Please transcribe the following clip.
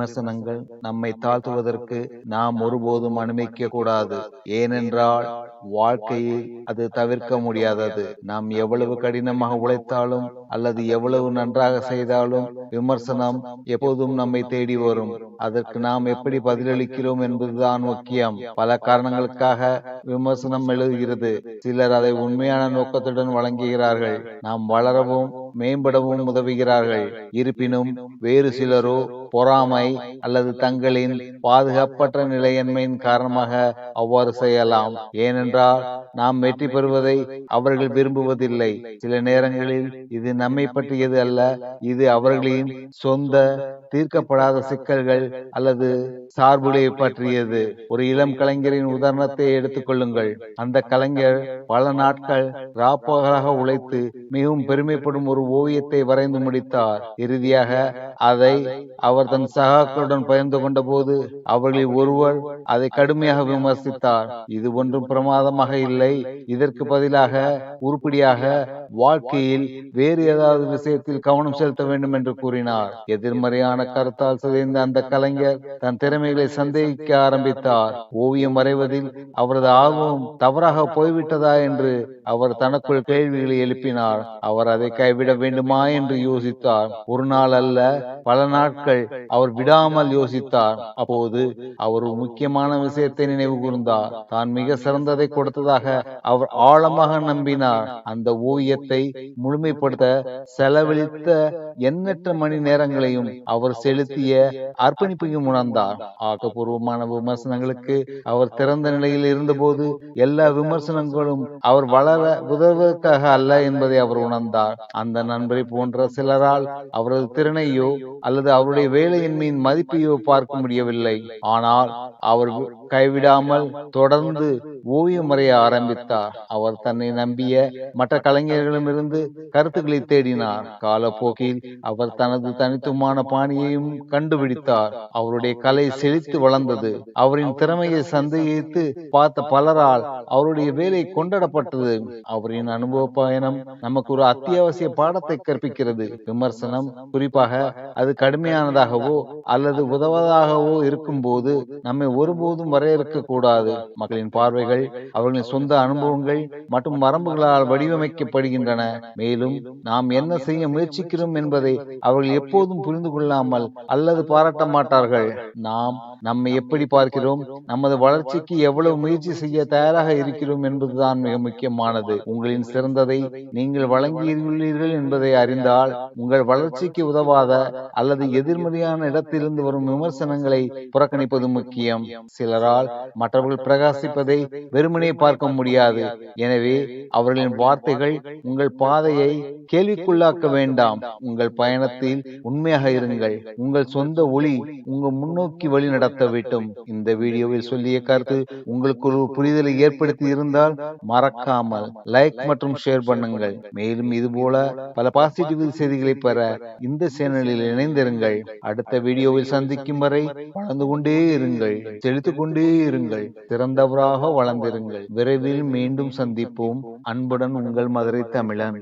விமர்சனங்கள் நம்மை தாழ்த்துவதற்கு நாம் ஒருபோதும் அனுமதிக்க கூடாது ஏனென்றால் வாழ்க்கையில் அது தவிர்க்க முடியாதது. நாம் எவ்வளவு கடினமாக உழைத்தாலும் அல்லது எவ்வளவு நன்றாக செய்தாலும் விமர்சனம் எப்போதும் நம்மை தேடி வரும். அதற்கு நாம் எப்படி பதிலளிக்கிறோம் என்பதுதான் முக்கியம். பல காரணங்களுக்காக விமர்சனம் எழுதுகிறது. சிலர் அதை உண்மையான நோக்கத்துடன் வழங்குகிறார்கள். நாம் வளரவும் மேம்படவும் உதவுகிறார்கள். இருப்பினும் வேறு சிலரோ பொறாமை அல்லது தங்களின் பாதுகாப்பற்ற நிலையின்மையின் காரணமாக அவ்வாறு செய்யலாம். ஏனென்றால் நாம் வெற்றி பெறுவதை அவர்கள் விரும்புவதில்லை. சில நேரங்களில் இது நம்மை பற்றியது அல்ல. இது அவர்களின் சொந்த தீர்க்கப்படாத சிக்கல்கள் அல்லது சார்புகளை பற்றியது. ஒரு இளம் கலைஞரின் உதாரணத்தை எடுத்துக்கொள்ளுங்கள் அந்த கலைஞர் பல நாட்கள் ராப்பகலாக உழைத்து மிகவும் பெருமைப்படும் ஒரு ஒரு ஓவியத்தை வரைந்து முடித்தார். இறுதியாக அதை அவர் தன் சகாக்களுடன் பகிர்ந்து கொண்ட போது அவர்களில் ஒருவர் அதை கடுமையாக விமர்சித்தார். இது ஒன்றும் பிரமாதமாக இல்லை. இதற்கு பதிலாக உருப்படியாக வாழ்க்கையில் வேறு ஏதாவது விஷயத்தில் கவனம் செலுத்த வேண்டும் என்று கூறினார். எதிர்மறையான கருத்தால் சிதைந்த அந்த கலைஞர் தன் திறமைகளை சந்தேகிக்க ஆரம்பித்தார். ஓவியம் வரைவதில் அவரது ஆர்வம் தவறாக போய்விட்டதா என்று அவர் தனக்குள் கேள்விகளை எழுப்பினார். அவர் அதை கைவிட வேண்டுமா என்று யோசித்தார். ஒரு நாள் அல்ல பல நாட்கள் அவர் விடாமல் யோசித்தார். அப்போது அவர் ஒரு முக்கியமான விஷயத்தை நினைவு கூர்ந்தார். தான் மிக சிறந்ததை கொடுத்ததாக அவர் ஆழமாக நம்பினார். அந்த ஓவியத்தை முழுமைப்படுத்த செலவழித்த எண்ணற்ற மணி நேரங்களையும் அவர் செலுத்திய அர்ப்பணிப்பையும் உணர்ந்தார். ஆக்கப்பூர்வமான விமர்சனங்களுக்கு அவர் திறந்த நிலையில் இருந்தபோது எல்லா விமர்சனங்களும் அவர் வளர உதவுவதற்காக அல்ல என்பதை அவர் உணர்ந்தார். அந்த நண்பரை போன்ற சிலரால் அவரது திறனையோ அல்லது அவருடைய வேலையின்மையின் மதிப்பையோ பார்க்க முடியவில்லை. ஆனால் அவர் கைவிடாமல் தொடர்ந்து ஓவியம் வரைய ஆரம்பித்தார். அவர் தன்னை நம்பிய மற்ற கலைஞர்களிடமிருந்து கருத்துக்களை தேடினார். காலப்போக்கில் அவர் தனது தனித்துவமான பாணியையும் கண்டுபிடித்தார். அவருடைய கலை செழித்து வளர்ந்தது. அவரின் திறமையை சந்தேகித்து பார்த்த பலரால் அவருடைய வேலை கொண்டாடப்பட்டது. அவரின் அனுபவ பயணம் நமக்கு ஒரு அத்தியாவசிய பாடத்தை கற்பிக்கிறது. விமர்சனம் குறிப்பாக அது கடுமையானதாகவோ அல்லது உதவதாகவோ இருக்கும்போது நம்மை ஒருபோதும் வரையறுக்க கூடாது மக்களின் பார்வைகள் அவர்களின் சொந்த அனுபவங்கள் மற்றும் வரம்புகளால் வடிவமைக்கப்படுகின்றன. மேலும் நாம் என்ன செய்ய முயற்சிக்கிறோம் என்பதை அவர்கள் எப்போதும் புரிந்து கொள்ளாமல் அல்லது பாராட்ட மாட்டார்கள். நாம் நம்மை எப்படி பார்க்கிறோம்? நமது வளர்ச்சிக்கு எவ்வளவு முயற்சி செய்ய தயாராக இருக்கிறோம் என்பதுதான் மிக முக்கியமானது. உங்களின் சிறந்ததை நீங்கள் வழங்கியுள்ளீர்கள் என்பதை அறிந்தால் உங்கள் வளர்ச்சிக்கு உதவாத அல்லது எதிர்மறையான இடத்திலிருந்து வரும் விமர்சனங்களை புறக்கணிப்பது முக்கியம். சிலரால் மற்றவர்கள் பிரகாசிப்பதை வெறுமனே பார்க்க முடியாது. எனவே அவர்களின் வார்த்தைகள் உங்கள் பாதையை கேள்விக்குள்ளாக்க வேண்டாம். உங்கள் பயணத்தில் உண்மையாக இருங்கள். உங்கள் சொந்த ஒளி உங்கள் முன்னோக்கி வழி நடத்த வேண்டும். இந்த வீடியோவில் சொல்லிய கருத்து உங்களுக்கு ஒரு புரிதலை ஏற்படுத்தி இருந்தால் மறக்காமல் லைக் மற்றும் ஷேர் பண்ணுங்கள். மேலும் இது போல பல பாசிட்டிவ் செய்திகளை பெற இந்த சேனலில் இணைந்திருங்கள். அடுத்த வீடியோவில் சந்திக்கும் வரை வளர்ந்து கொண்டே இருங்கள். செலுத்திக் கொண்டே இருங்கள். சிறந்தவராக வளர்ந்திருங்கள் விரைவில் மீண்டும் சந்திப்போம். அன்புடன் உங்கள் மதுரை தமிழன்.